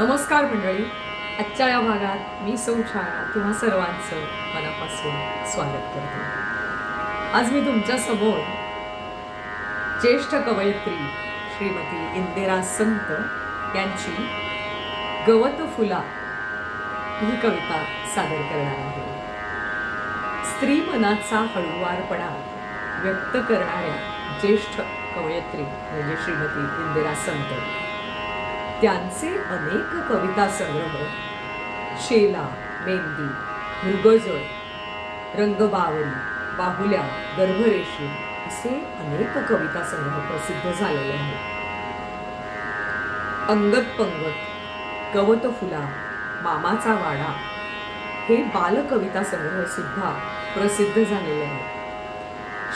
नमस्कार मंडळी. आजच्या या भागात मी सौ छाया तुम्हा सर्वांचं मनापासून स्वागत करते. आज मी तुमच्यासमोर ज्येष्ठ कवयित्री श्रीमती इंदिरा संत यांची गवत फुला ही कविता सादर करणार आहे. स्त्री मनाचा हळुवारपणा व्यक्त करणाऱ्या ज्येष्ठ कवयित्री म्हणजे श्रीमती इंदिरा संत त्यांचे अनेक कविता संग्रह. शेला मेंदी मृगजळ रंगबावली बाहुल्या गर्भरेशी असे अनेक कविता संग्रह प्रसिद्ध झालेले आहेत. अंगत पंगत गवत फुला मामाचा वाडा हे बालकविता संग्रह सुद्धा प्रसिद्ध झालेले आहेत.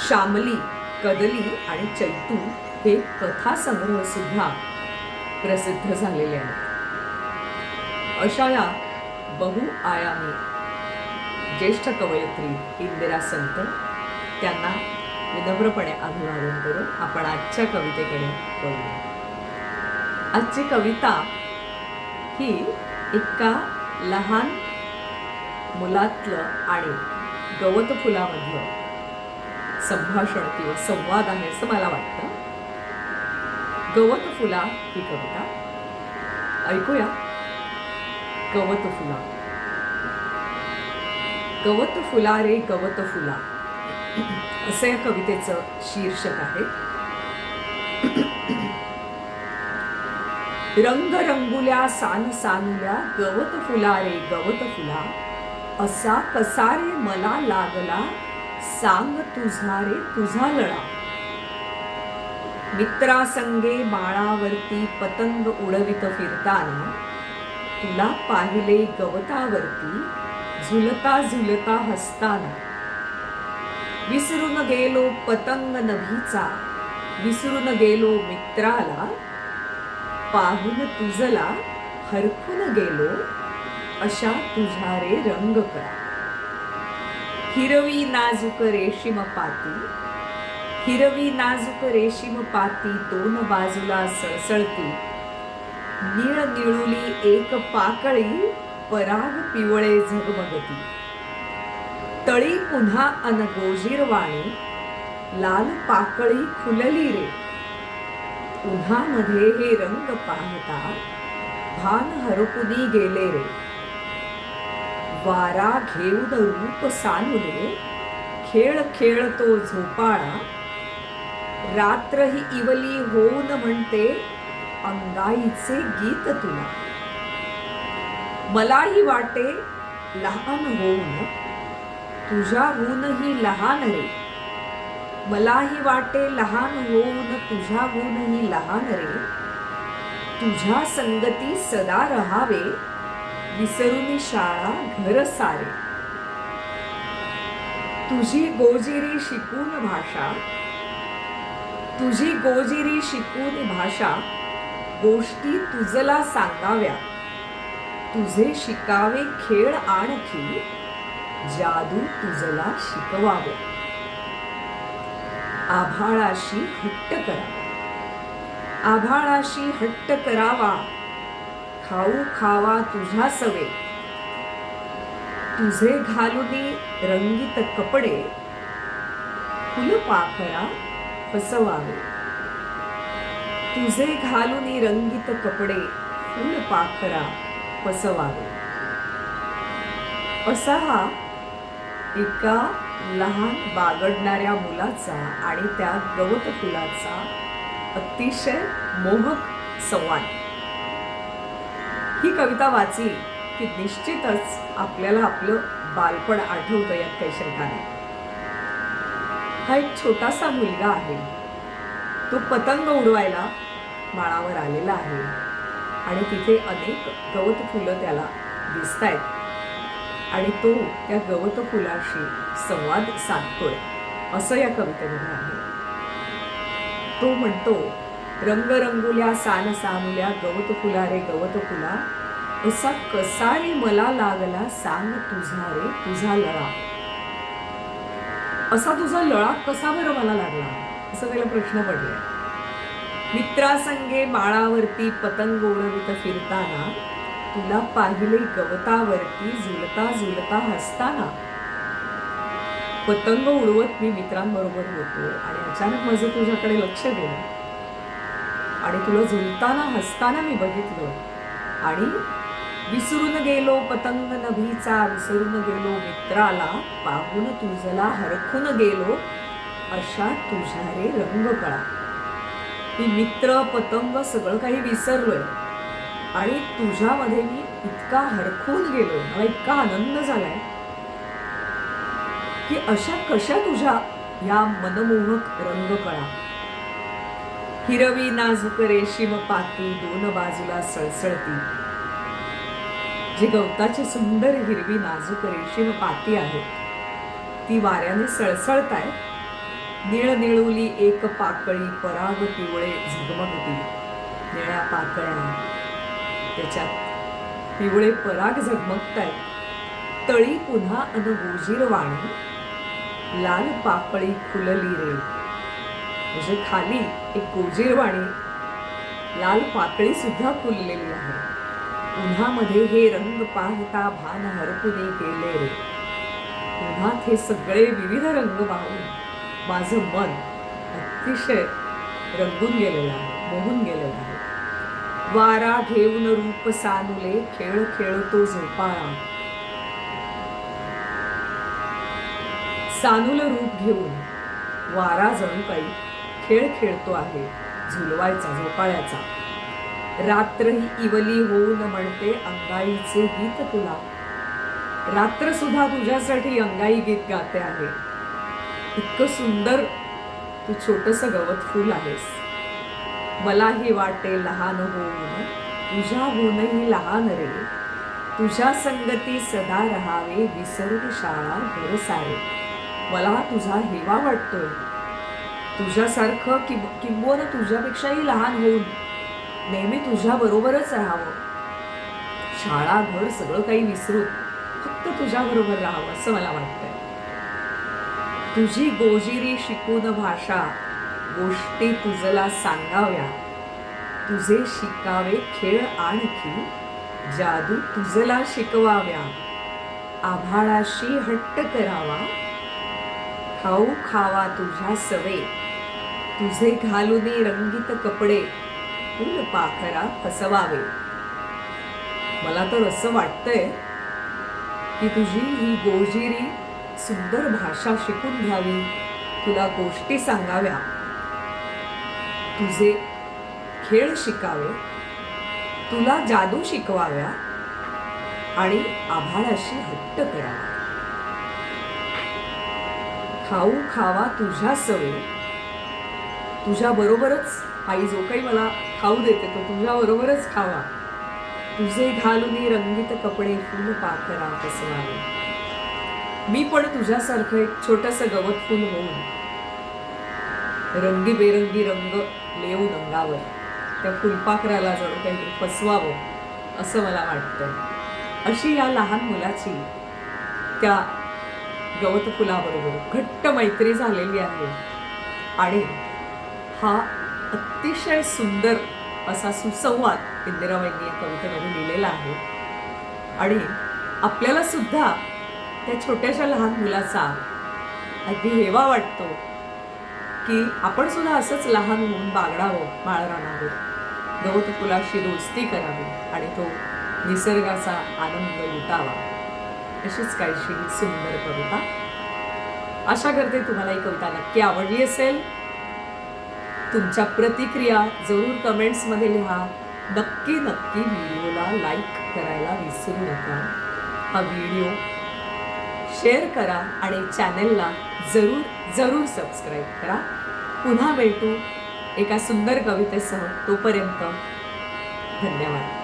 शामली कदली आणि चैतू हे कथा संग्रह सुद्धा प्रसिद्ध झालेले आहेत. अशा या बहुआयामी ज्येष्ठ कवयित्री इंदिरा संत त्यांना विनम्रपणे अभिवादन करून आपण आजच्या कवितेकडे करू आजची कविता ही एका लहान मुलातलं आणि गवत फुलामधलं संभाषण किंवा संवाद आहे असं मला वाटतं. गवत फुला ही कविता. ऐकूया. गवत फुला. गवत फुला रे गवत फुला. असं या कवितेचं शीर्षक आहे. रंग रंगुल्या सान सानुल्या गवत फुला रे गवत फुला. असा कसा रे मला लागला? सांग तुझा रे तुझा लळा. मित्रासंगे माळावरती पतंग उडवित फिरताना तुला पाहिले गवतावरती झुलता झुलता हसताना. विसरून गेलो पतंग नभीचा विसरून गेलो मित्राला पाहून तुझला हरखून गेलो अशा तुझ्या रे रंग करा. हिरवी नाजूक रेशीम पाती हिरवी नाजूक रेशीम पाती दोन बाजूला सळसळती. निळ निळुली एक पाकळी पराग पिवळे झगमगती. तळी पुन्हा अनगोजीरवाणी लाल पाकळी खुलली रे. उन्हामध्ये हे रंग पाहता भान हरपुनी गेले रे. वारा घेऊन रूप सानुले खेळ खेळतो झोपाळा रात्र ही इवली होऊन म्हणते अंगाईचे गीत तुला. मलाही वाटे लहान होऊन तुझ्याहूनही लहान रे. मलाही वाटे लहान होऊन तुझ्याहूनही लहान रे. तुझ्या संगती सदा रहावे विसरून शाळा घर सारे. तुझी गोजिरी शिकून भाषा तुझी गोजिरी शिकून भाषा गोष्टी तुझला सांगाव्या. तुझे शिकावे खेळ आणखी जादू तुझला शिकवावे. आभाळाशी हट्ट करा. आभाळाशी हट्ट करावा. खाऊ खावा तुझ्या सवे. तुझे घालुनी रंगीत कपडे. फुलपाखरा फसवावे. तुझे घालून रंगीत कपडे फुलपाखरा फसवावे. असा हा एका लहान बागडणाऱ्या मुलाचा आणि त्या गवत फुलाचा अतिशय मोहक संवाद. ही कविता वाचली की निश्चितच आपल्याला आपलं बालपण आठवतं यात काही शंका नाही हा एक छोटासा मुलगा आहे. तो पतंग उडवायला माळावर आलेला आहे. आणि तिथे अनेक गवत फुलं त्याला दिसत आहेत आणि तो त्या गवत फुलाशी संवाद साधतोय. असं या कवितेमध्ये आहे. तो म्हणतो रंगरंगुल्या सान सामुल्या गवत फुला रे गवत फुला. असा कसा रे मला लागला सांग तुझा रे तुझा लळा. असा तुझा लळा कसा बरं मला लागला? असं त्याला प्रश्न पडलाय. मित्रासंगे माळावरती पतंग उडवित फिरताना तुला पाहिले गवतावरती झुलता झुलता हसताना. पतंग उडवत मी मित्रांबरोबर होतो आणि अचानक माझं तुझ्याकडे लक्ष गेलं. आणि तुला झुलताना हसताना मी बघितलं. आणि विसरून गेलो पतंग नभीचा विसरून गेलो मित्राला. पाहून तुझला हरखून गेलो. अशा तुझ्या रे रंगकळा मी मित्र पतंग सगळं काही विसरलोय. आणि तुझ्यामध्ये मी इतका हरखून गेलो. मला इतका आनंद झालाय. की अशा कशा तुझ्या या मनमोहक रंगकळा हिरवी नाजूक रेशीम पाती दोन बाजूला सळसळती. जी गवताची सुंदर हिरवी नाजूक रेशीम पाती आहेत ती वाऱ्याने सळसळत आहे निळ निळुली एक पाकळी पराग पिवळे झगमगती. निळ्या पाकळ्या त्याच्यात पिवळे पराग झगमगतायत तळी पुन्हा अन वाणी. लाल पाकळी फुलली रे. म्हणजे खाली एक गोजीरवाणी लाल पाकळी सुद्धा फुललेली आहे. उन्हामध्ये हे रंग पाहता भान हरपुने गेले रे. उन्हात हे सगळे विविध रंग पाहून माझं मन अतिशय रंगून गेलेलं आहे मोहून गेलेलं आहे. वारा घेऊन रूप सानुले खेळ खेळतो झोपाळा. सानुल रूप घेऊन वारा जणू काही खेळ खेळतो आहे झुलवायचा झोपाळ्याचा. रात्र ही इवली होऊन म्हणते अंगाईचे गीत तुला. रात्र सुद्धा तुझ्यासाठी अंगाई गीत गाते आहे. इतकं सुंदर तू छोटस गवत फूल आहेस. मलाही वाटे लहान होऊन तुझ्याहूनही लहान रे. तुझ्या संगती सदा रहावे विसरून शाळा घर सारे. मला तुझा हेवा वाटतोय. तुझ्यासारखं किंब किंबोन तुझ्यापेक्षाही लहान होऊन नेहमी तुझ्या बरोबरच राहावं. शाळा घर सगळं काही विसरून फक्त तुझ्या बरोबर राहावं असं मला वाटतंय. तुझी गोजिरी शिकून भाषा गोष्टी तुझला सांगाव्या. तुझे शिकावे खेळ आणखी जादू तुझला शिकवाव्या. आभाळाशी हट्ट करावा. खाऊ खावा तुझ्या सवे. तुझे घालूने रंगीत कपडे फुल पाखरा फसवावे. मला तर असं वाटतंय की तुझी ही गोजिरी सुंदर भाषा शिकून घ्यावी. तुला गोष्टी सांगाव्या. तुझे खेळ शिकावे. तुला जादू शिकवाव्या. आणि आभाळाशी हट्ट करावा. खाऊ खावा तुझ्या सवय. तुझ्या बरोबरच आई जो काही मला खाऊ देते तो तुझ्या बरोबरच खावा. तुझे घालून रंगीत कपडे फुल पाखरा फसवावे मी पण तुझ्यासारखं एक छोटस गवत फुल होऊन रंगीबेरंगी रंग लेऊन अंगावर त्या फुलपाखराला जणू काहीतरी फसवावं असं मला वाटतं. अशी या लहान मुलाची त्या गवत फुलाबरोबर घट्ट मैत्री झालेली आहे. आणि हा अतिशय सुंदर असा सुसंवाद इंदिराबाईंनी या कवितेमध्ये लिहिलेला आहे. आणि आपल्याला सुद्धा त्या छोट्याशा लहान मुलाचा अगदी हेवा वाटतो की आपण सुद्धा असंच लहान होऊन बागडावं बाळरानावर गवत फुलाशी दोस्ती करावी आणि तो निसर्गाचा आनंद लुटावा. अशीच काहीशी सुंदर कविता. आशा करते तुम्हाला ही कविता नक्की आवडली असेल. तुमच्या प्रतिक्रिया जरूर कमेंट्समध्ये लिहा. नक्की नक्की व्हिडिओला लाईक करायला विसरू नका. हा व्हिडिओ शेअर करा आणि चॅनलला जरूर जरूर सबस्क्राईब करा. पुन्हा भेटू एका सुंदर कवितेसह तोपर्यंत धन्यवाद.